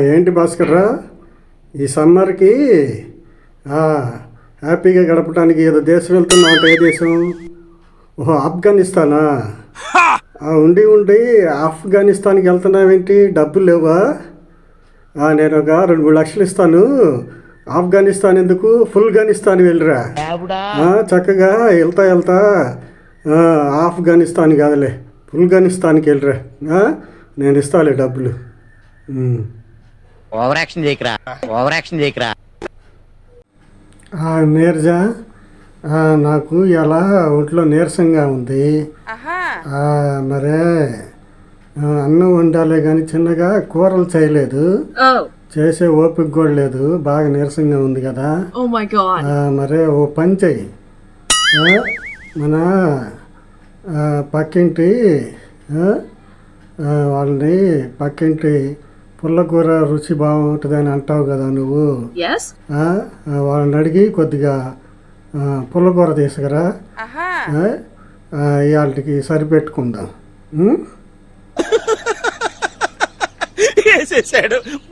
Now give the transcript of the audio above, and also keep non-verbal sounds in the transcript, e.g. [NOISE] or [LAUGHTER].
ఏంటి భాస్కర్రా ఈ సమ్మర్కి హ్యాపీగా గడపడానికి ఏదో దేశం వెళ్తున్నావు అంటే ఏ దేశం? ఓహో ఆఫ్ఘనిస్తానా? ఉండి ఉండి ఆఫ్ఘనిస్తాన్కి వెళ్తున్నావేంటి? డబ్బులు లేవా? నేను ఒక రెండు మూడు లక్షలు ఇస్తాను. ఆఫ్ఘనిస్తాన్ ఎందుకు? ఫుల్ఘనిస్తాన్ వెళ్ళిరా. చక్కగా వెళ్తా వెళ్తా. ఆఫ్ఘనిస్తాన్ కాదులే ఫుల్ఘనిస్తాన్కి వెళ్ళిరా. నేను ఇస్తాలే డబ్బులు. ఓవర్ యాక్షన్ చేయకరా ఓవర్ యాక్షన్ చేయకరా. ఆ, నీరజ ఆ, నాకు ఇలా ఒంట్లో నీరసంగా ఉంది. మరే అన్నం వండాలే కానీ చిన్నగా కూరలు చేయలేదు. చేసే ఓపిక కూడా లేదు. బాగా నీరసంగా ఉంది కదా. మరే ఓ పని చెయ్యి. మన పక్కింటి వాళ్ళని పక్కింటి పుల్లకూర రుచి బాగుంటుందని అంటావు కదా నువ్వు. వాళ్ళని అడిగి కొద్దిగా పుల్లకూర తీసుకురా. ఇవాళకి సరిపెట్టుకుందాం? వేసేసాడు [LAUGHS]